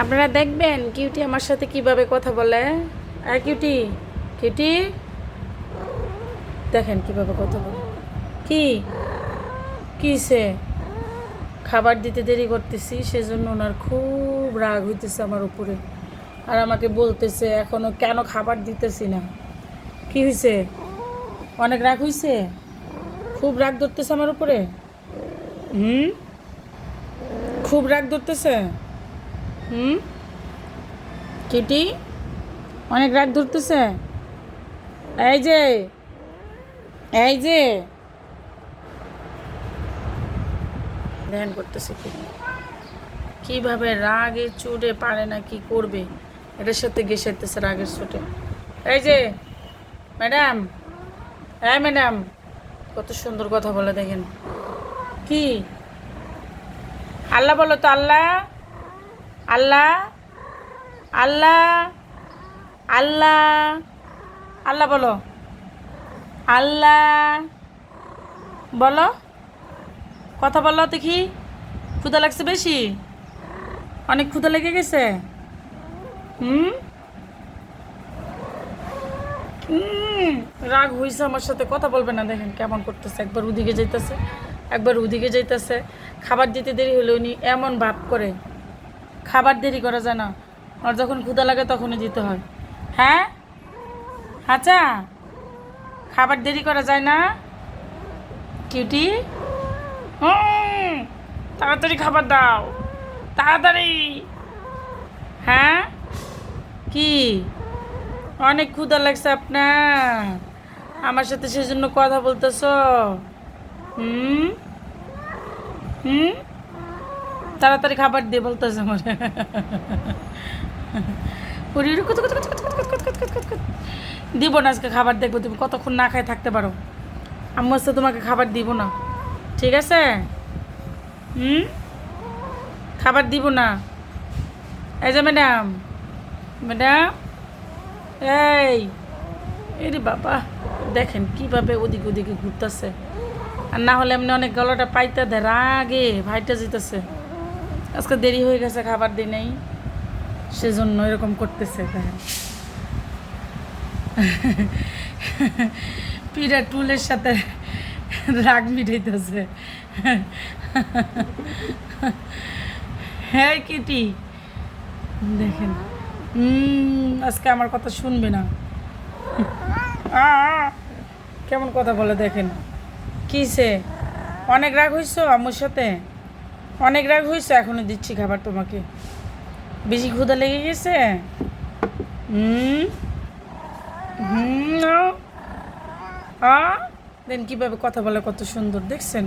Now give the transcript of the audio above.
আপনারা দেখবেন কিউটি আমার সাথে কীভাবে কথা বলে। আর কিউটি কিউটি। দেখেন কীভাবে কথা বলে। কি? কিসে খাবার দিতে দেরি করতেছি, সেজন্য ওনার খুব রাগ হইতেছে আমার উপরে। আর আমাকে বলতেছে, এখনও কেন খাবার দিতেছি না? কি হয়েছে অনেক রাগ হয়েছে খুব রাগ ধরতেছে আমার উপরে? হুম? খুব রাগ ধরতেছে? হুম? কিটি? অনেক রাগ ধরতেছে। এই যে এই যে। ধ্যান করতেছে কি কীভাবে রাগে চুড়ে পারে না, কি করবে? এটার সাথে গেসাইতেছে রাগের চোটে। এই যে, ম্যাডাম। হ্যাঁ ম্যাডাম, কত সুন্দর কথা বলে দেখেন। কি? আল্লাহ বলো তো আল্লাহ। আল্লাহ আল্লাহ আল্লাহ আল্লাহ বলো। আল্লাহ, বলো। কথা বলো দেখি। ক্ষুদা লাগছে বেশি? অনেক ক্ষুদা লেগে গেছে? হুম? রাগ হইছে আমার সাথে। কথা বলবে না দেখেন কেমন করতেছে। একবার ওদিকে যাইতেছে, একবার ওদিকে যাইতেছে। খাবার দিতে দেরি হলে উনি এমন ভাব করে। খাবার দেরি করা যায় না। আর যখন ক্ষুদা লাগে তখনই দিতে হয়। হ্যাঁ? আচ্ছা। খাবার দেরি করা যায় না? কিউটি? হুম, তাড়াতাড়ি খাবার দাও। তাড়াতাড়ি। হ্যাঁ? কি? অনেক ক্ষুধা লাগছে আপনার। আমার সাথে সেজন্য কথা বলতেছ। হুম? হুম? তাড়াতাড়ি খাবার দিয়ে বলতেছে। দিব না আজকে খাবার, দেখব তুমি কতক্ষণ না খায় থাকতে পারো। আম্মু আজকে তোমাকে খাবার দিব না। ঠিক আছে? হুম? খাবার দিব না। এই যে ম্যাডাম ম্যাডাম, এই, এরে বাবা, দেখেন কীভাবে ওদিকে ওদিকে ঘুরতেছে। আর না হলে এমনি অনেক গলাটা পাইতে দেয়, রাগে ভাইটা যেতেছে। আজকে দেরি হয়ে গেছে, খাবার দিই নেই। সেজন্য এরকম করতেছে দেখেন পিড়া টুলের সাথে রাগ মিটাইতেছে। হ্যাঁ কিটি। দেখেন। আজকে আমার কথা শুনবে না। কেমন কথা বলে দেখেন। কিসে অনেক রাগ হইছো আমার সাথে? অনেক রাগ হয়েছে, এখনও দিচ্ছি খাবার তোমাকে। বেশি ক্ষুধা লেগে গেছে? হুম? হুম দেন কীভাবে কথা বলে কত সুন্দর, দেখছেন?